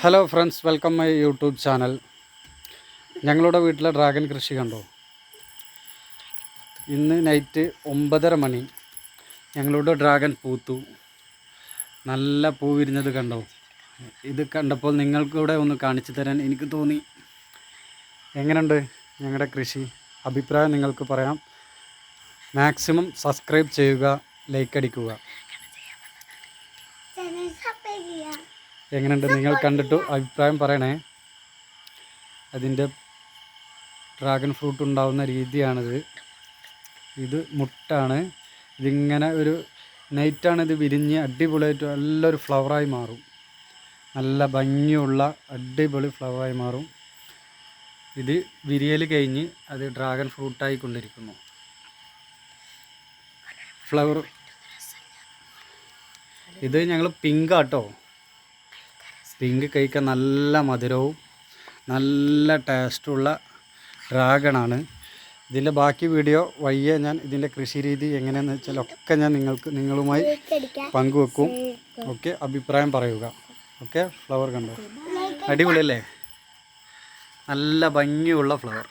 Hello friends welcome my YouTube channel ഞങ്ങളുടെ വീട്ടിലെ dragon കൃഷി കണ്ടോ? ഇന്ന് നൈറ്റ് ഒമ്പതര മണി. ഞങ്ങളുടെ ഡ്രാഗൺ പൂത്തു. നല്ല പൂ വിരിഞ്ഞത് കണ്ടോ? ഇത് കണ്ടപ്പോൾ നിങ്ങൾക്കൂടെ ഒന്ന് കാണിച്ചു തരാൻ എനിക്ക് തോന്നി. എങ്ങനെയുണ്ട് ഞങ്ങളുടെ കൃഷി? അഭിപ്രായം നിങ്ങൾക്ക് പറയാം. മാക്സിമം സബ്സ്ക്രൈബ് ചെയ്യുക ലൈക്ക് അടിക്കുക. എങ്ങനെയുണ്ട്? നിങ്ങൾ കണ്ടിട്ട് അഭിപ്രായം പറയണേ. അതിന്റെ ഡ്രാഗൺ ഫ്രൂട്ട് ഉണ്ടാവുന്ന രീതിയാണിത്. ഇത് മുട്ടാണ്. ഇതിങ്ങനെ ഒരു നൈറ്റാണ് ഇത് വിരിഞ്ഞ് അടിപൊളിയായിട്ട് നല്ലൊരു ഫ്ലവറായി മാറും. നല്ല ഭംഗിയുള്ള അടിപൊളി ഫ്ലവറായി മാറും. ഇത് വിരിയൽ കഴിഞ്ഞ് അത് ഡ്രാഗൺ ഫ്രൂട്ടായി കൊണ്ടിരിക്കുന്നു ഫ്ലവർ ഇത് ഞങ്ങൾ പിങ്ക് ആട്ടോ. പിങ്ക് കഴിക്കാൻ നല്ല മധുരവും നല്ല ടേസ്റ്റുള്ള ഡ്രാഗണാണ്. ഇതിന്റെ ബാക്കി വീഡിയോ വയ്യ ഞാൻ ഇതിന്റെ കൃഷി രീതി എങ്ങനെയാണെന്ന് വെച്ചാൽ ഒക്കെ ഞാൻ നിങ്ങൾക്ക് നിങ്ങളുമായി പങ്കുവെക്കും. ഓക്കെ അഭിപ്രായം പറയുക. ഓക്കെ ഫ്ലവർ കണ്ടോ? അടിപൊളിയല്ലേ? നല്ല ഭംഗിയുള്ള ഫ്ലവർ.